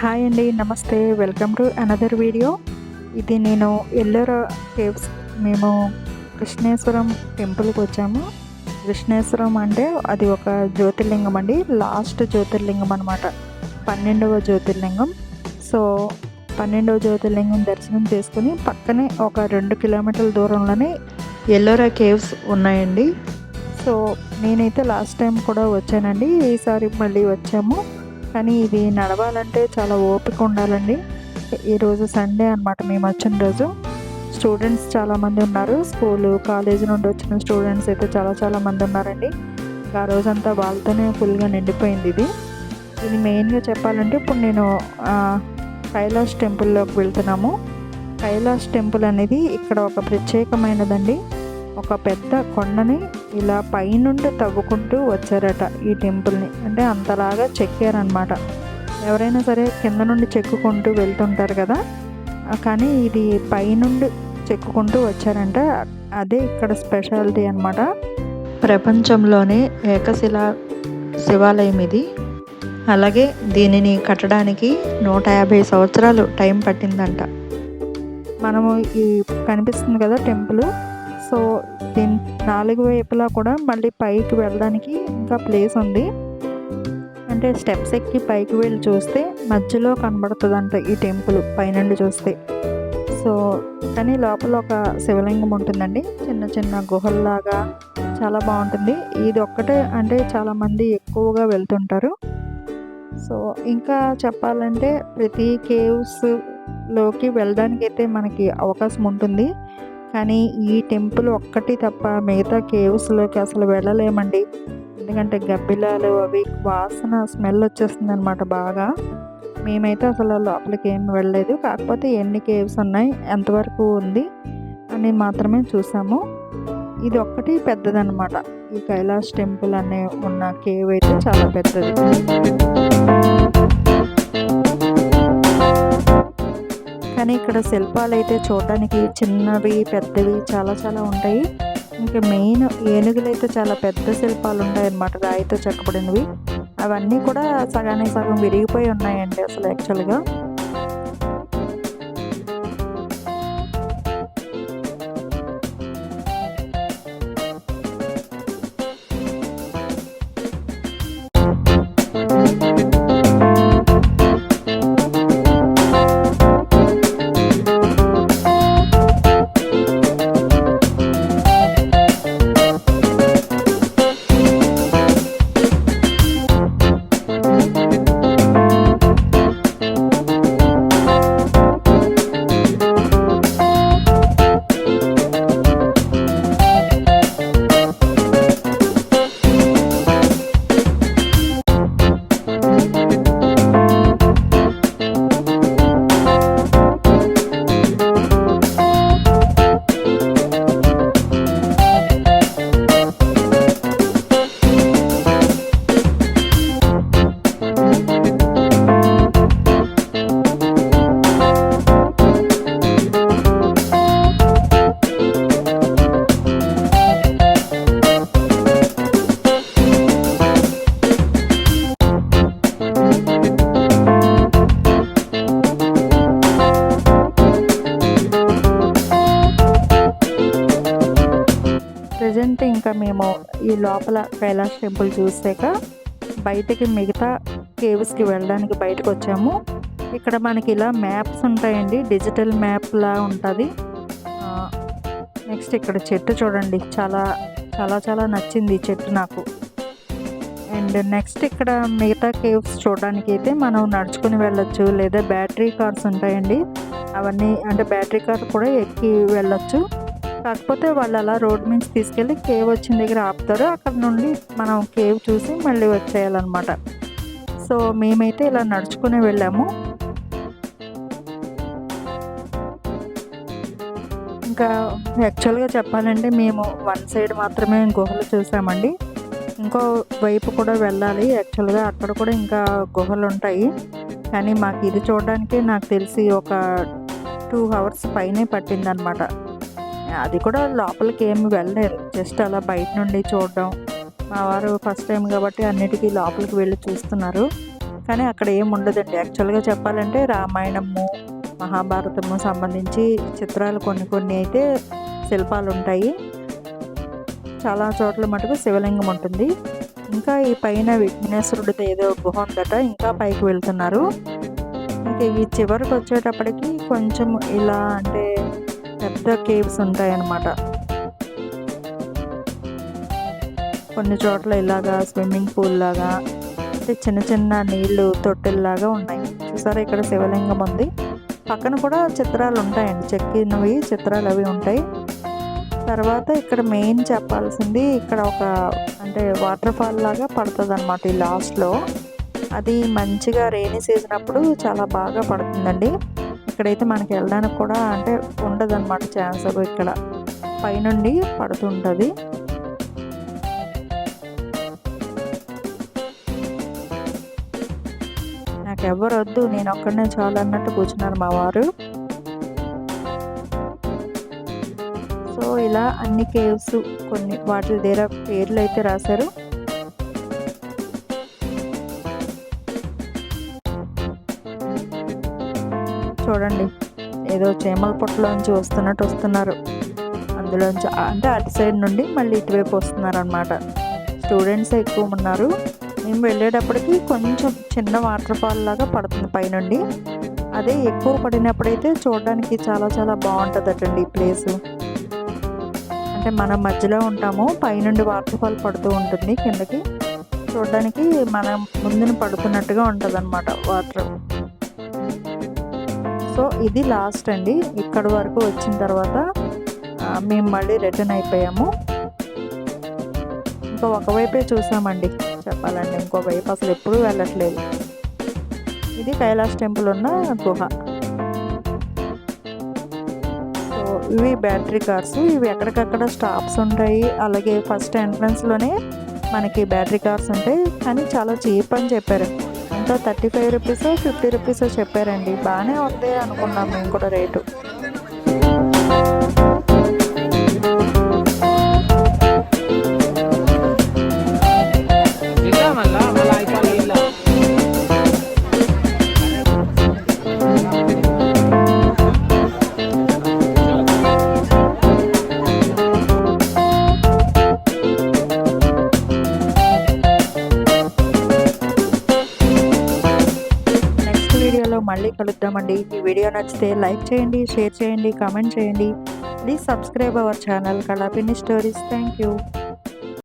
Hi అండి నమస్తే. Welcome to another video. ఇది నేను ఎల్లోరా కేవ్స్. మేము కృష్ణేశ్వరం టెంపుల్కి వచ్చాము. కృష్ణేశ్వరం అంటే అది ఒక జ్యోతిర్లింగం అండి. లాస్ట్ జ్యోతిర్లింగం అనమాట పన్నెండవ జ్యోతిర్లింగం. సో పన్నెండవ జ్యోతిర్లింగం దర్శనం చేసుకుని పక్కనే ఒక రెండు కిలోమీటర్ల దూరంలోనే ఎల్లోరా కేవ్స్ ఉన్నాయండి. సో నేనైతే లాస్ట్ టైం కూడా వచ్చానండి. ఈసారి మళ్ళీ వచ్చాము. కానీ ఇది నడవాలంటే చాలా ఓపిక ఉండాలండి. ఈరోజు సండే అనమాట మేము వచ్చిన రోజు. స్టూడెంట్స్ చాలామంది ఉన్నారు. స్కూలు కాలేజీ నుండి వచ్చిన స్టూడెంట్స్ అయితే చాలా చాలా మంది ఉన్నారండి. ఆ రోజంతా వాళ్ళతోనే ఫుల్గా నిండిపోయింది ఇది. ఇది మెయిన్గా చెప్పాలంటే ఇప్పుడు నేను కైలాష్ టెంపుల్లోకి వెళ్తున్నాము. కైలాష్ టెంపుల్ అనేది ఇక్కడ ఒక ప్రత్యేకమైనదండి. ఒక పెద్ద కొండని ఇలా పైనుండి తవ్వుకుంటూ వచ్చారట ఈ టెంపుల్ని. అంటే అంతలాగా చెక్కారనమాట ఎవరైనా సరే కింద నుండి చెక్కుకుంటూ వెళ్తుంటారు కదా? కానీ ఇది పైనుండి చెక్కుకుంటూ వచ్చారంట. అదే ఇక్కడ స్పెషాలిటీ అనమాట ప్రపంచంలోనే ఏకశిలా శివాలయం ఇది. అలాగే దీనిని కట్టడానికి నూట యాభై సంవత్సరాలు టైం పట్టిందంట. మనము ఈ కనిపిస్తుంది కదా టెంపుల్. సో దీని నాలుగు వైపులా కూడా మళ్ళీ పైకి వెళ్ళడానికి ఇంకా ప్లేస్ ఉంది. అంటే స్టెప్స్ ఎక్కి పైకి వెళ్ళి చూస్తే మధ్యలో కనబడుతుందంట ఈ టెంపుల్ పైనుండి చూస్తే. సో కానీ లోపల ఒక శివలింగం ఉంటుందండి. చిన్న చిన్న గుహల్లాగా చాలా బాగుంటుంది. ఇది ఒక్కటే అంటే చాలామంది ఎక్కువగా వెళ్తుంటారు. సో ఇంకా చెప్పాలంటే ప్రతి కేవ్స్లోకి వెళ్ళడానికి అయితే మనకి అవకాశం ఉంటుంది. కానీ ఈ టెంపుల్ ఒక్కటి తప్ప మిగతా కేవ్స్లోకి అసలు వెళ్ళలేమండి. ఎందుకంటే గబ్బిలాలు అవి వాసన స్మెల్ వచ్చేస్తుంది అనమాట బాగా. మేమైతే అసలు లోపలికి ఏం వెళ్ళలేదు. కాకపోతే ఎన్ని కేవ్స్ ఉన్నాయి ఎంతవరకు ఉంది అని మాత్రమే చూసాము. ఇది ఒక్కటి పెద్దదనమాట ఈ కైలాష్ టెంపుల్ అనే ఉన్న కేవ్ అయితే చాలా పెద్దది. కానీ ఇక్కడ శిల్పాలు అయితే చూడడానికి చిన్నవి పెద్దవి చాలా చాలా ఉంటాయి. ఇంకా మెయిన్ ఏనుగులు అయితే చాలా పెద్ద శిల్పాలు ఉంటాయి అన్నమాట రాయితో చెక్కబడినవి. అవన్నీ కూడా సగానికి సగం విరిగిపోయి ఉన్నాయండి అసలు యాక్చువల్గా ఈ లోపల కైలాష్ టెంపుల్ చూసాక బయటకి మిగతా కేవ్స్కి వెళ్ళడానికి బయటకు వచ్చాము. ఇక్కడ మనకి ఇలా మ్యాప్స్ ఉంటాయండి. డిజిటల్ మ్యాప్ లా ఉంటుంది. నెక్స్ట్ ఇక్కడ చెట్టు చూడండి. చాలా చాలా చాలా నచ్చింది ఈ చెట్టు నాకు. అండ్ నెక్స్ట్ ఇక్కడ మిగతా కేవ్స్ చూడడానికి అయితే మనం నడుచుకుని వెళ్ళొచ్చు. లేదా బ్యాటరీ కార్స్ ఉంటాయండి. అవన్నీ అంటే బ్యాటరీ కార్ కూడా ఎక్కి వెళ్ళొచ్చు. కాకపోతే వాళ్ళు అలా రోడ్ నుంచి తీసుకెళ్ళి కేవ్ వచ్చిన దగ్గర ఆపుతారు. అక్కడ నుండి మనం కేవ్ చూసి మళ్ళీ వచ్చేయాలన్నమాట. సో మేమైతే ఇలా నడుచుకుని వెళ్ళాము. ఇంకా యాక్చువల్గా చెప్పాలంటే మేము వన్ సైడ్ మాత్రమే గుహలు చూసామండి. ఇంకో వైపు కూడా వెళ్ళాలి. యాక్చువల్గా అక్కడ కూడా ఇంకా గుహలు ఉంటాయి. కానీ మాకు ఇది చూడడానికి నాకు తెలిసి ఒక టూ అవర్స్ పైనే పట్టిందనమాట అది కూడా లోపలికి ఏమి వెళ్ళలేదు. జస్ట్ అలా బయట నుండి చూడడం. మా వారు ఫస్ట్ టైం కాబట్టి అన్నిటికీ లోపలికి వెళ్ళి చూస్తున్నారు. కానీ అక్కడ ఏం ఉండదండి. యాక్చువల్గా చెప్పాలంటే రామాయణము మహాభారతము సంబంధించి చిత్రాలు కొన్ని కొన్ని అయితే శిల్పాలు ఉంటాయి. చాలా చోట్ల మటుకు శివలింగం ఉంటుంది. ఇంకా ఈ పైన విఘ్నేశ్వరుడితో ఏదో గుహ ఉందట. ఇంకా పైకి వెళ్తున్నారు. ఇంకా ఈ చివరికి వచ్చేటప్పటికి కొంచెం ఇలా అంటే పెద్ద కేవ్స్ ఉంటాయన్నమాట. కొన్ని చోట్ల ఇలాగా స్విమ్మింగ్ పూల్ లాగా అంటే చిన్న చిన్న నీళ్ళు తొట్టెల్లాగా ఉన్నాయి. చూసారా ఇక్కడ శివలింగం ఉంది. పక్కన కూడా చిత్రాలు ఉంటాయండి. చెక్కినవి చిత్రాలు అవి ఉంటాయి. తర్వాత ఇక్కడ మెయిన్ చెప్పాల్సింది ఇక్కడ ఒక అంటే వాటర్ ఫాల్ లాగా పడుతుంది అనమాట ఈ లాస్ట్లో. అది మంచిగా రెయినీ సీజన్ అప్పుడు చాలా బాగా పడుతుందండి. ఇక్కడైతే మనకి వెళ్ళడానికి కూడా అంటే ఉండదు అనమాట ఛాన్స్ ఇక్కడ. పైనుండి పడుతుంటుంది. నాకు ఎవరు వద్దు నేను ఒక్కడనే చాలు అన్నట్టు కూర్చున్నారు మా వారు. సో ఇలా అన్ని కేవ్స్ కొన్ని వాటి దగ్గర పేర్లు అయితే రాశారు. చూడండి. ఏదో చేమల పొట్టలోంచి వస్తున్నట్టు వస్తున్నారు. అందులోంచి అంటే అటు సైడ్ నుండి మళ్ళీ ఇటువైపు వస్తున్నారు అనమాట స్టూడెంట్స్ ఎక్కువ ఉన్నారు. మేము వెళ్ళేటప్పటికి కొంచెం చిన్న వాటర్ ఫాల్ లాగా పడుతుంది పైనుండి. అదే ఎక్కువ పడినప్పుడైతే చూడడానికి చాలా చాలా బాగుంటుందటండి ఈ ప్లేసు. అంటే మనం మధ్యలో ఉంటాము పైనుండి వాటర్ ఫాల్ పడుతూ ఉంటుంది కిందకి. చూడడానికి మనం ముందున పడుతున్నట్టుగా ఉంటుంది అనమాట వాటర్. సో ఇది లాస్ట్ అండి. ఇక్కడ వరకు వచ్చిన తర్వాత మేము మళ్ళీ రిటర్న్ అయిపోయాము. ఇంకా ఒకవైపే చూసామండి. చెప్పాలండి ఇంకో వైపు అసలు ఎప్పుడూ వెళ్ళట్లేదు. ఇది కైలాస్ టెంపుల్ ఉన్న గుహ. సో ఇవి బ్యాటరీ కార్స్ ఇవి ఎక్కడికక్కడ స్టాప్స్ ఉంటాయి. అలాగే ఫస్ట్ ఎంట్రన్స్లోనే మనకి బ్యాటరీ కార్స్ ఉంటాయి. కానీ చాలా చీప్ అని చెప్పారు. Thirty five rupees fifty rupees చెప్పారండి. బాగానే ఉంది అనుకున్నాం మేము కూడా రేటు. మళ్ళీ కలుద్దామండి. ఈ వీడియో నచ్చితే లైక్ చేయండి షేర్ చేయండి కామెంట్ చేయండి. Please subscribe our channel Kalapini stories. Thank you